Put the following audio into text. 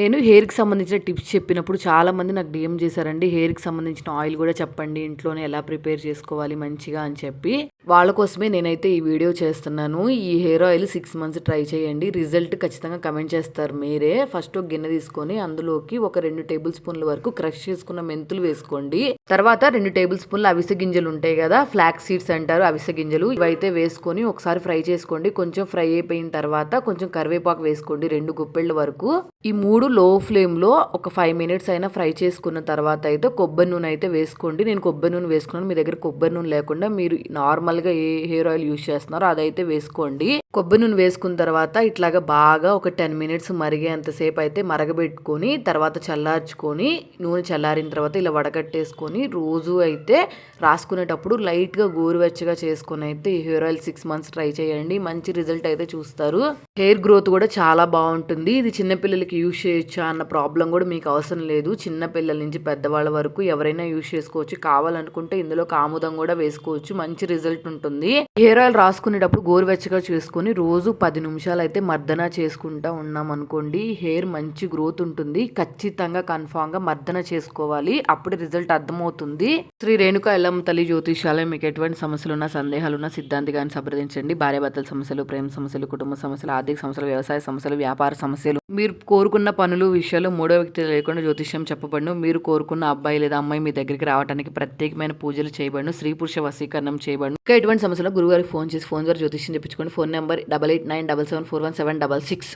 నేను హెయిర్కి సంబంధించిన టిప్స్ చెప్పినప్పుడు చాలా మంది నాకు డిఎం చేశారండి హెయిర్కి సంబంధించిన ఆయిల్ కూడా చెప్పండి ఇంట్లోనే ఎలా ప్రిపేర్ చేసుకోవాలి మంచిగా అని చెప్పి. వాళ్ళ కోసమే నేనైతే ఈ వీడియో చేస్తున్నాను. ఈ hair oil six months try చేయండి. రిజల్ట్ ఖచ్చితంగా కమెంట్ చేస్తారు మీరే. ఫస్ట్ ఒక గిన్నె తీసుకొని అందులోకి ఒక రెండు టేబుల్ స్పూన్ల వరకు క్రష్ చేసుకున్న మెంతులు వేసుకోండి. తర్వాత రెండు టేబుల్ స్పూన్ల అవిసె గింజలు ఉంటాయి కదా ఫ్లాక్ సీడ్స్ అంటారు అవిసె గింజలు. ఇవైతే వేసుకొని ఒకసారి ఫ్రై చేసుకోండి. కొంచెం ఫ్రై అయిపోయిన తర్వాత కొంచెం కరివేపాకు వేసుకోండి రెండు గుప్పెళ్ళ వరకు. ఈ మూడు లో ఫ్లేమ్లో ఒక ఫైవ్ మినిట్స్ అయినా ఫ్రై చేసుకున్న తర్వాత అయితే కొబ్బరి నూనె అయితే వేసుకోండి. నేను కొబ్బరి నూనె వేసుకున్నాను. మీ దగ్గర కొబ్బరి నూనె లేకుండా మీరు నార్మల్ నార్మల్గా ఏ హెయిర్ ఆయిల్ యూస్ చేస్తున్నారో అదైతే వేసుకోండి. కొబ్బరి నూనె వేసుకున్న తర్వాత ఇట్లాగా బాగా ఒక టెన్ మినిట్స్ మరిగేంతసేపు అయితే మరగబెట్టుకొని తర్వాత చల్లార్చుకొని నూనె చల్లారిన తర్వాత ఇలా వడకట్టేసుకొని రోజు అయితే రాసుకునేటప్పుడు లైట్గా గోరువెచ్చగా చేసుకొని అయితే ఈ hair oil six months try చేయండి. మంచి రిజల్ట్ అయితే చూస్తారు. హెయిర్ గ్రోత్ కూడా చాలా బాగుంటుంది. ఇది చిన్నపిల్లలకి యూజ్ చేయొచ్చా అన్న ప్రాబ్లం కూడా మీకు అవసరం లేదు. చిన్నపిల్లల నుంచి పెద్దవాళ్ళ వరకు ఎవరైనా యూజ్ చేసుకోవచ్చు. కావాలనుకుంటే ఇందులో ఆముదం కూడా వేసుకోవచ్చు. మంచి రిజల్ట్ ఉంటుంది. హెయిర్ ఆయిల్ రాసుకునేటప్పుడు గోరువెచ్చగా చేసుకుని రోజు పది నిమిషాలు అయితే మర్దన చేసుకుంటా ఉన్నాం అనుకోండి హెయిర్ మంచి గ్రోత్ ఉంటుంది. ఖచ్చితంగా కన్ఫామ్గా మర్దన చేసుకోవాలి. అప్పుడు రిజల్ట్ అర్థమవుతుంది. శ్రీ రేణుక ఎల్లమ్మ తల్లి జ్యోతిషాలయం మీకు ఎటువంటి సమస్యలు ఉన్నా సందేహాలు ఉన్నా సిద్ధాంతి గారిని సంప్రదించండి. భార్యాభర్తల సమస్యలు ప్రేమ సమస్యలు కుటుంబ సమస్యలు ఆర్థిక సమస్యలు వ్యవసాయ సమస్యలు వ్యాపార సమస్యలు. మీరు కోరుకున్న పనులు విషయాలు మూడో వ్యక్తి లేకుండా జ్యోతిష్యం చెప్పబడును. మీరు కోరుకున్న అబ్బాయి లేదా అమ్మాయి మీ దగ్గరికి రావడానికి ప్రత్యేకమైన పూజలు చేయబడును. స్త్రీ పురుష వశీకరణం చేయబడును. ఇంకా ఎటువంటి సమస్యలు గురుగారికి ఫోన్ చేసి ఫోన్ ద్వారా జ్యోతిష్యం చెప్పించుకోండి. Phone number number double eight nine double seven four one seven double six